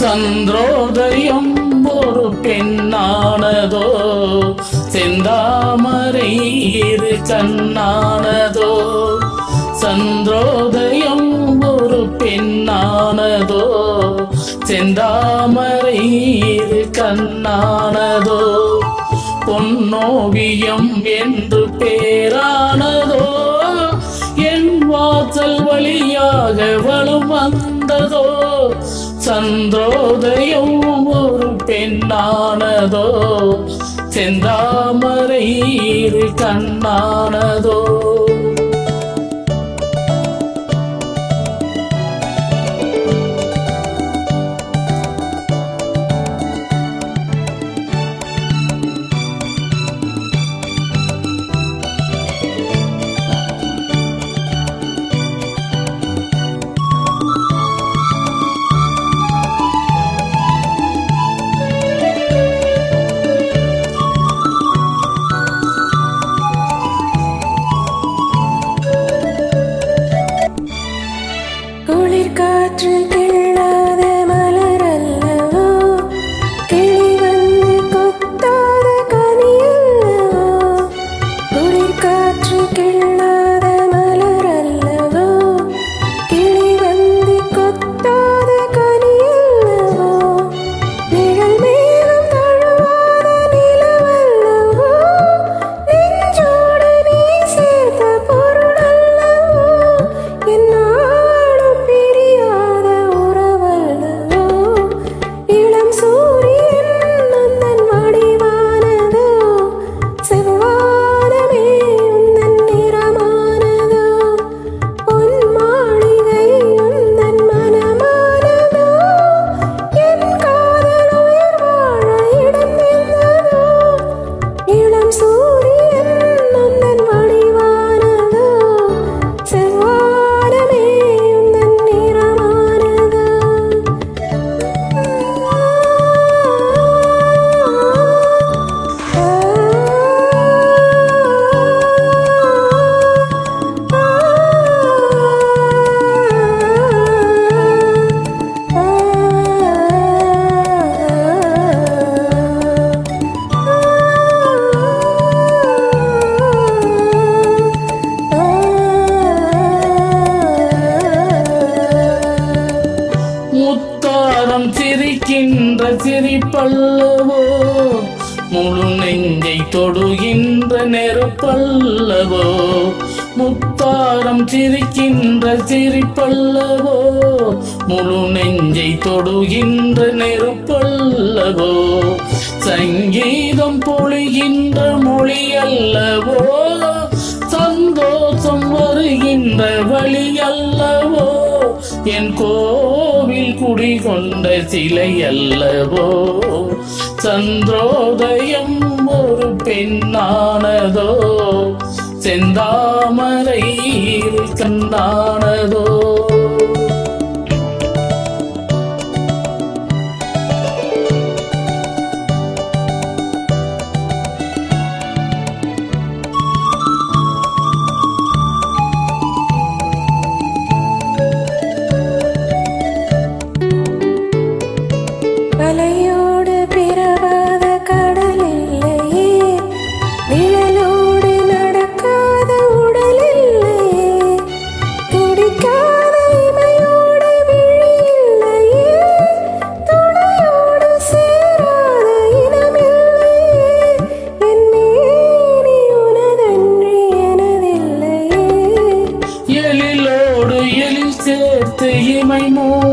சந்திரோதயம் ஒரு பெண்ணானதோ? செந்தாமரை இரு கண்ணானதோ? சந்திரோதயம் ஒரு பெண்ணானதோ? செந்தாமரை இரு கண்ணானதோ? பொன்னோவியம் என்று பேரானதோ? என் வாசல் வழியாக வலம் வந்த சந்திரோதயம் ஒரு பெண்ணானதோ? செந்தாமரை கண்ணானதோ? குளிர் கிள்ளாத மலர் அல்லவோ? கிளி வந்து கொத்தாத கனி அல்லவோ? காற்று கிள்ளாத சிரிப்பல்லவோ? முழு நெஞ்சை தொடுகின்ற நெருப்பல்லவோ? முத்தாரம் சிரிக்கின்ற சிரிப்பல்லவோ? முழு நெஞ்சை தொடுகின்ற நெருப்பல்லவோ? சங்கீதம் பொழிகின்ற மொழி அல்லவோ சந்தோஷம் வருகின்ற வழி அல்லவோ என் கோவில் குடிகொண்ட சிலை அல்லவோ சந்திரோதயம் ஒரு பெண்ணானதோ? செந்தாமரை கண்ணானதோ?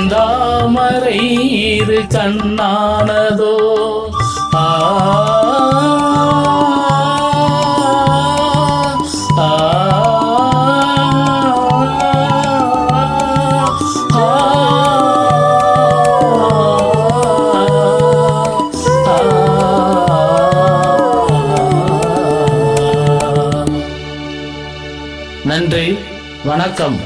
செந்தாமரை இரு கண்ணானதோ ஆ நன்றி வணக்கம்